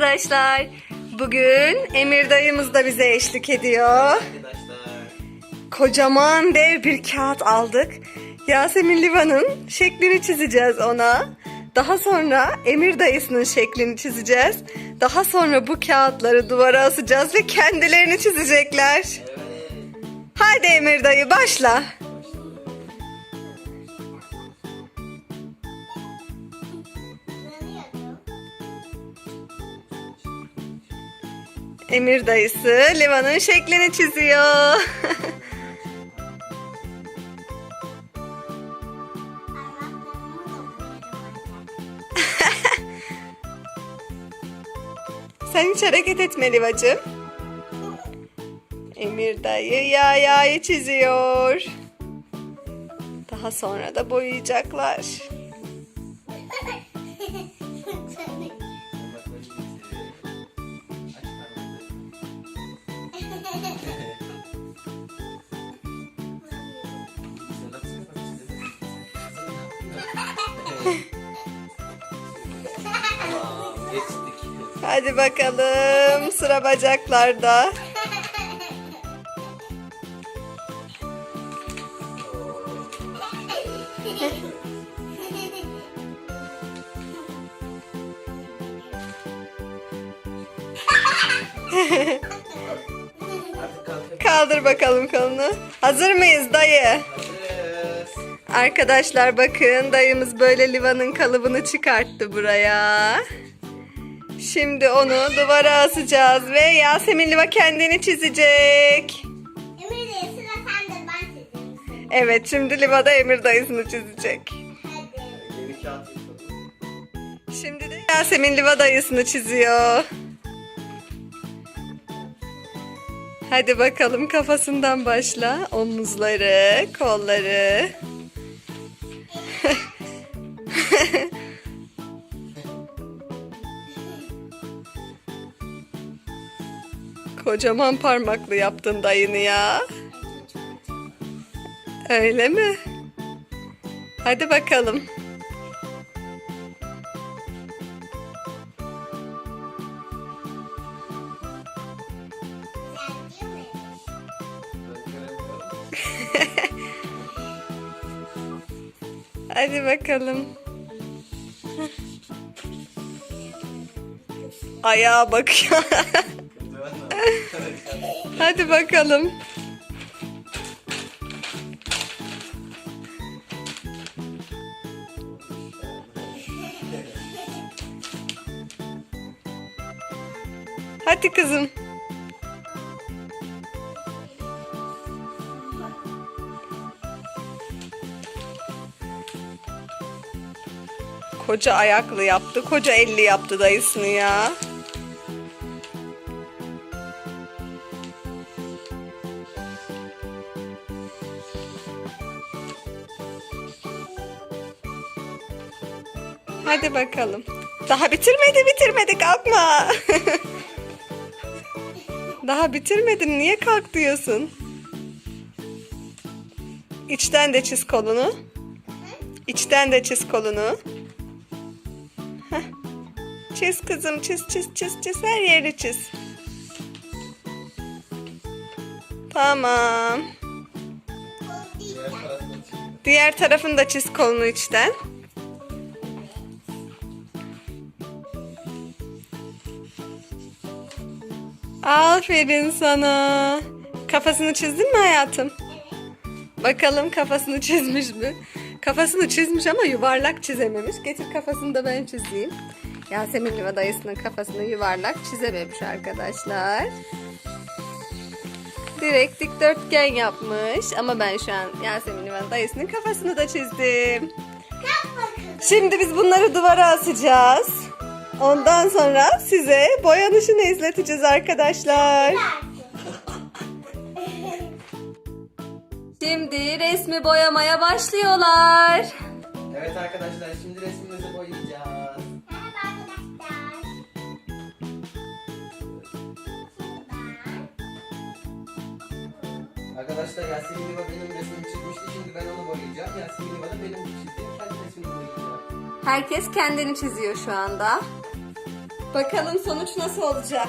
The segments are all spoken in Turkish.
Arkadaşlar. Bugün Emir dayımız da bize eşlik ediyor. Arkadaşlar. Kocaman dev bir kağıt aldık. Yasemin Liva'nın şeklini çizeceğiz ona. Daha sonra Emir dayısının şeklini çizeceğiz. Daha sonra bu kağıtları duvara asacağız ve kendilerini çizecekler. Evet. Hadi Emir dayı başla. Emir dayısı Liva'nın şeklini çiziyor. Sen hiç hareket etme Livacığım. Emir dayı yağ yağı çiziyor. Daha sonra da boyayacaklar. Hadi bakalım sıra bacaklarda. Kaldır bakalım kolunu. Hazır mıyız dayı? Arkadaşlar bakın dayımız böyle Liva'nın kalıbını çıkarttı buraya. Şimdi onu duvara asacağız ve Yasemin Liva kendini çizecek. Emir de sıra sende ben çizeyim. Evet şimdi Liva da Emir dayısını çizecek. Hadi. Yeni kağıt yapalım. Şimdi de Yasemin Liva dayısını çiziyor. Hadi bakalım kafasından başla. Omuzları, kolları. Kocaman parmaklı yaptın dayını ya. Öyle mi? Hadi bakalım. Hadi bakalım. Ayağa bakıyor. Hadi bakalım. Hadi kızım. Koca ayaklı yaptı, koca elli yaptı dayısını ya. Hadi bakalım. Daha bitirmedi, bitirmedi kalkma. Daha bitirmedin, niye kalk diyorsun? İçten de çiz kolunu. İçten de çiz kolunu. Heh. Çiz kızım çiz çiz çiz çiz her yeri çiz. Tamam. Diğer tarafını da çiz kolunu içten. Aferin sana. Kafasını çizdin mi hayatım? Bakalım kafasını çizmiş mi? Kafasını çizmiş ama yuvarlak çizememiş. Getir kafasını da ben çizeyim. Yasemin Liva dayısının kafasını yuvarlak çizememiş arkadaşlar. Direkt dikdörtgen yapmış. Ama ben şu an Yasemin Liva dayısının kafasını da çizdim. Şimdi biz bunları duvara asacağız. Ondan sonra size boyanışını izleteceğiz arkadaşlar. Şimdi resmi boyamaya başlıyorlar. Evet arkadaşlar şimdi resmimizi boyayacağız. Arkadaşlar. Arkadaşlar Yasemin Liva benim resmimi çizmişti. Şimdi ben onu boyayacağım. Yasemin Liva da benim çizdiğim kendi resmini boyayacak. Herkes kendini çiziyor şu anda. Bakalım sonuç nasıl olacak?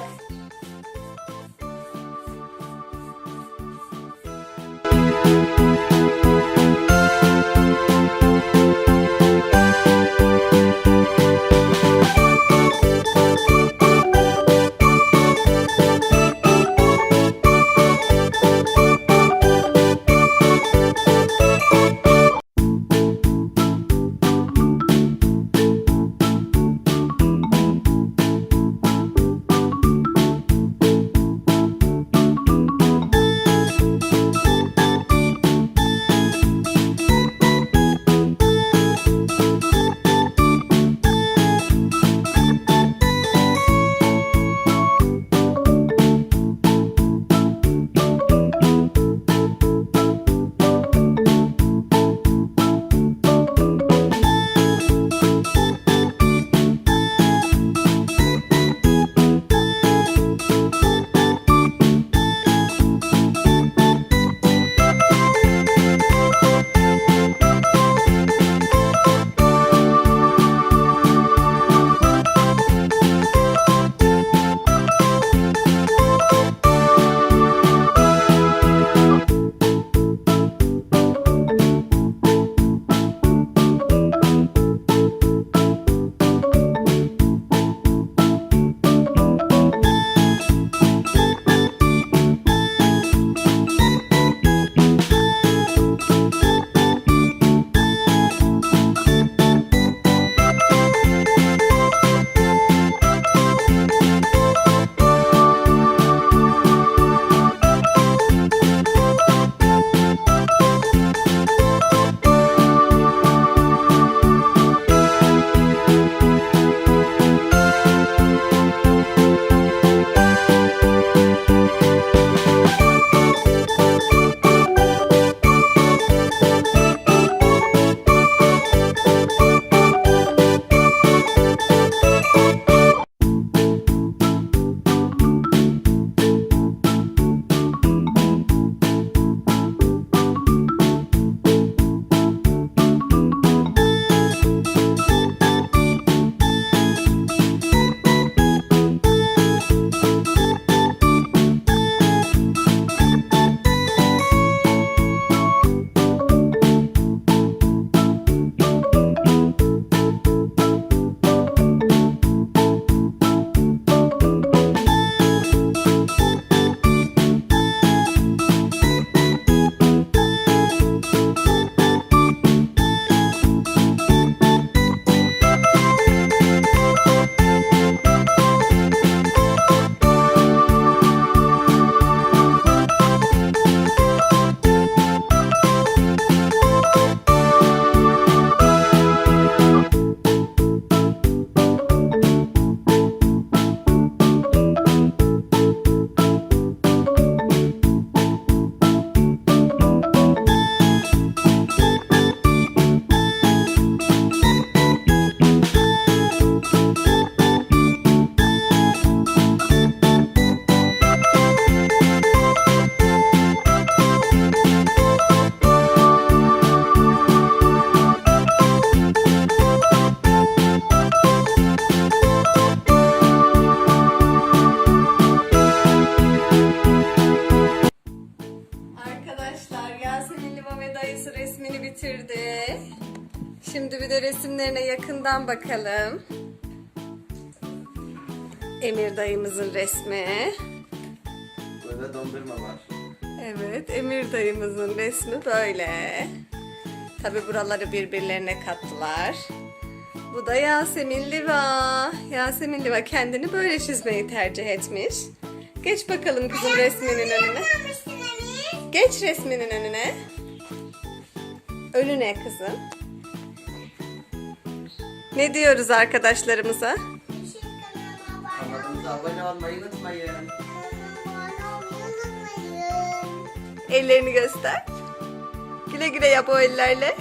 Şimdi bir de resimlerine yakından bakalım. Emir dayımızın resmi. Burada dondurma var. Evet, Emir dayımızın resmi böyle. Tabi buraları birbirlerine kattılar. Bu da Yasemin Liva. Yasemin Liva kendini böyle çizmeyi tercih etmiş. Geç bakalım kızım resminin önüne. Geç resminin önüne. Önüne kızım. Ne diyoruz arkadaşlarımıza? Kanalımıza abone olmayı unutmayın. Ellerini göster. Güle güle yap o ellerle.